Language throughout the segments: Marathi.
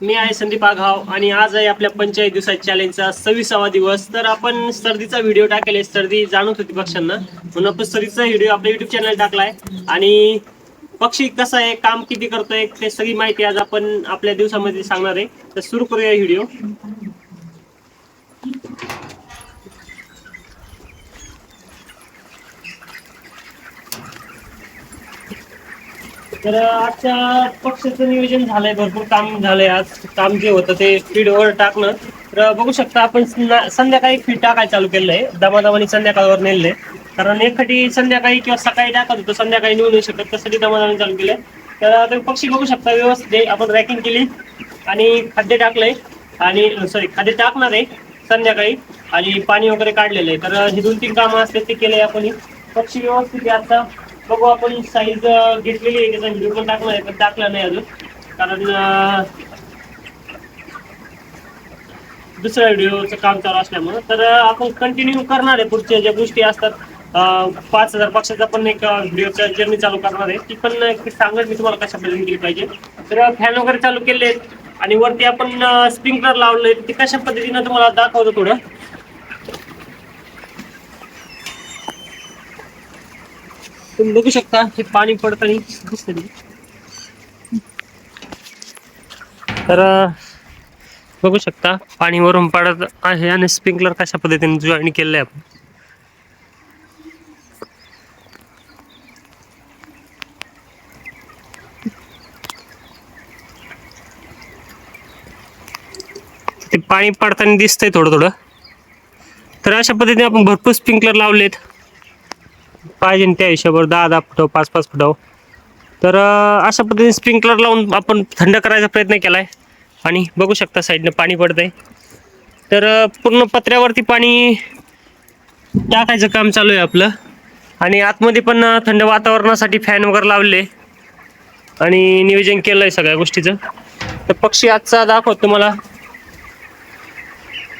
मी आहे संदीप आघाव आणि आज आहे आपल्या पंचायत दिवसाच्या चॅलेंजचा सव्वीसावा दिवस. तर आपण सर्दीचा व्हिडिओ टाकेल सर्दी जाणवत होती पक्ष्यांना. म्हणून आपण सर्दीचा व्हिडिओ आपल्या युट्यूब चॅनल टाकलाय. आणि पक्षी कसं आहे काम किती करतोय ते सगळी माहिती आज आपण आपल्या दिवसामध्ये सांगणार आहे. तर सुरू करूया व्हिडिओ तर आजच्या पक्षाचं नियोजन झालंय भरपूर काम झालंय आज. काम जे होतं ते फीडवर टाकणं. तर बघू शकता आपण संध्याकाळी फीड टाकायला चालू केलंय दमादमाने संध्याकाळवर नेलंय कारण एखादी संध्याकाळी किंवा सकाळी टाकत होतो संध्याकाळी नेऊ नाही शकत त्यासाठी दमादमाने चालू केलंय. तर तुम्ही पक्षी बघू शकता व्यवस्थित आपण रॅकिंग केली आणि खाद्य टाकलंय. आणि सॉरी खाद्य टाकणार आहे संध्याकाळी. आणि पाणी वगैरे काढलेलं आहे. तर ही दोन तीन कामं असतात ते केले आपण. पक्षी व्यवस्थित आता. बघू आपण साईज घेतलेली आहे त्याचा व्हिडिओ पण टाकणार आहे पण टाकला नाही अजून. कारण दुसऱ्या व्हिडिओचं काम चालू असल्यामुळं. तर आपण कंटिन्यू करणार आहे पुढच्या ज्या गोष्टी असतात. पाच हजार पक्षाचा पण एक व्हिडिओचा जर्नी चालू करणार आहे. ती पण सांगत मी तुम्हाला कशा पद्धतीने केली पाहिजे. तर फॅन वगैरे चालू केले आहेत आणि वरती आपण स्प्रिंकलर लावले ते कशा पद्धतीनं तुम्हाला दाखवतो थोडं? तुम्ही बघू शकता हे पाणी पडताना दिसतं तर बघू शकता पाणी वरून पडत आहे आणि स्प्रिंकलर कशा पद्धतीने जॉईन केलं आहे आपण. ते पाणी पडताना दिसतंय थोडं थोडं. तर अशा पद्धतीने आपण भरपूर स्प्रिंकलर लावलेत. पाहिजे त्या हिशोबावर दहा दहा फुटाव पाच पाच फुटाव तर अशा पद्धतीने स्प्रिंकलर लावून आपण थंड करायचा प्रयत्न केला आहे आणि बघू शकता साईडनं पाणी पडतंय. तर पूर्ण पत्र्यावरती पाणी टाकायचं काम चालू आहे आपलं. आणि आतमध्ये पण थंड वातावरणासाठी फॅन वगैरे लावले आणि नियोजन केलं आहे सगळ्या गोष्टीचं. तर पक्षी आजचा दाखवतो तुम्हाला.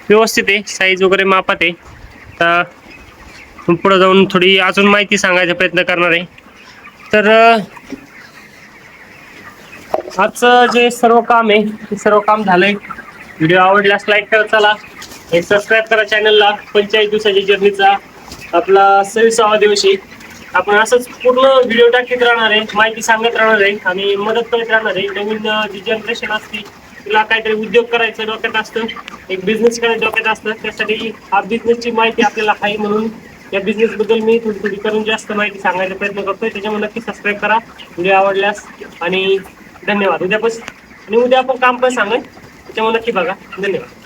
व्यवस्थित आहे साईज वगैरे मापात आहे. तर आपण पुढं जाऊन थोडी अजून माहिती सांगायचा प्रयत्न करणार आहे. तर आजचं जे सर्व काम आहे ते सर्व काम झालंय. व्हिडिओ आवडल्यास लाईक करत चला. हे सबस्क्राईब करा चॅनलला पंचेचाळीस दिवसाच्या जर्नीचा आपला सव्वीसावा दिवशी आपण असंच पूर्ण व्हिडिओ टाकीत राहणार आहे माहिती सांगत राहणार आहे आणि मदत करत राहणार आहे. नवीन जी जनरेशन असते तिला काहीतरी उद्योग करायचं डोक्यात असतं एक बिझनेस करायचं डोक्यात असतं. त्यासाठी हा बिझनेसची माहिती आपल्याला आहे म्हणून या बिझनेस बद्दल मी थोडी थोडी करून जास्त माहिती सांगायचा प्रयत्न करतोय. त्याच्यामुळे नक्की सबस्क्राईब करा. व्हिडिओ आवडल्यास आणि धन्यवाद. उद्यापासून आणि उद्या आपण काम पण सांगेल त्याच्यामुळे नक्की बघा. धन्यवाद.